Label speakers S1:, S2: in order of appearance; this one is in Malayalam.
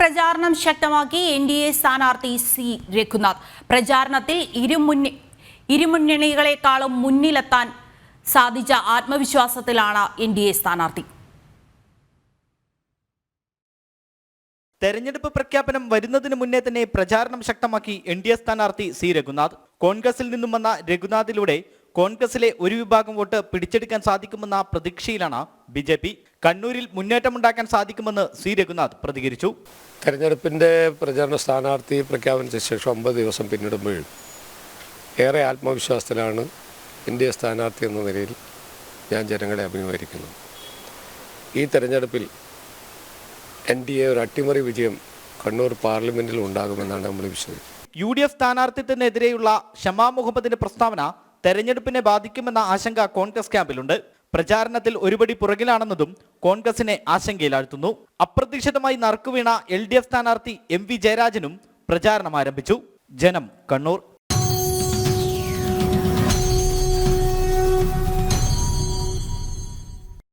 S1: പ്രചാരണം ശക്തമാക്കി എൻ ഡി എ സ്ഥാനാർത്ഥി സി രഘുനാഥ്. പ്രചാരണത്തിൽ ഇരുമുന്നി ഇരുമുന്നണികളെക്കാളും മുന്നിലെത്താൻ സാധിച്ച ആത്മവിശ്വാസത്തിലാണ് എൻ ഡി എ സ്ഥാനാർത്ഥി.
S2: തെരഞ്ഞെടുപ്പ് പ്രഖ്യാപനം വരുന്നതിന് മുന്നേ തന്നെ പ്രചാരണം ശക്തമാക്കി എൻ ഡി എ സ്ഥാനാർത്ഥി സി രഘുനാഥ്. കോൺഗ്രസിൽ നിന്നും വന്ന രഘുനാഥിലൂടെ കോൺഗ്രസിലെ ഒരു വിഭാഗം വോട്ട് പിടിച്ചെടുക്കാൻ സാധിക്കുമെന്ന പ്രതീക്ഷയിലാണ് ബി ജെ പി. കണ്ണൂരിൽ മുന്നേറ്റമുണ്ടാക്കാൻ സാധിക്കുമെന്ന് സി രഘുനാഥ് പ്രതികരിച്ചു.
S3: തെരഞ്ഞെടുപ്പിന്റെ പ്രചാരണ സ്ഥാനാർത്ഥി പ്രഖ്യാപനത്തിന് ശേഷം ഒമ്പത് ദിവസം പിന്നിടുമ്പോൾ ഏറെ ആത്മവിശ്വാസത്തിലാണ് ഇന്ത്യ സ്ഥാനാർത്ഥി എന്ന നിലയിൽ ഞാൻ ജനങ്ങളെ അഭിമുഖീകരിക്കുന്നു ഈ തെരഞ്ഞെടുപ്പിൽ എൻ ഡി എ ഒരു അട്ടിമറി വിജയം കണ്ണൂർ പാർലമെന്റിൽ ഉണ്ടാകുമെന്നാണ് നമ്മൾ വിശ്വസിക്കുന്നത്.
S2: യു ഡി എഫ് സ്ഥാനാർത്ഥിത്വത്തിനെതിരെയുള്ള ഷമാ മുഹമ്മദിന്റെ പ്രസ്താവന തെരഞ്ഞെടുപ്പിനെ ബാധിക്കുമെന്ന ആശങ്ക കോൺഗ്രസ് ക്യാമ്പിലുണ്ട്. പ്രചാരണത്തിൽ ഒരുപടി പുറകിലാണെന്നതും കോൺഗ്രസിനെ ആശങ്കയിലാഴ്ത്തുന്നു. അപ്രതീക്ഷിതമായി നറുക്കുവീണ എൽ ഡി എഫ് സ്ഥാനാർത്ഥി എം വി ജയരാജനും പ്രചാരണം ആരംഭിച്ചു. ജനം കണ്ണൂർ.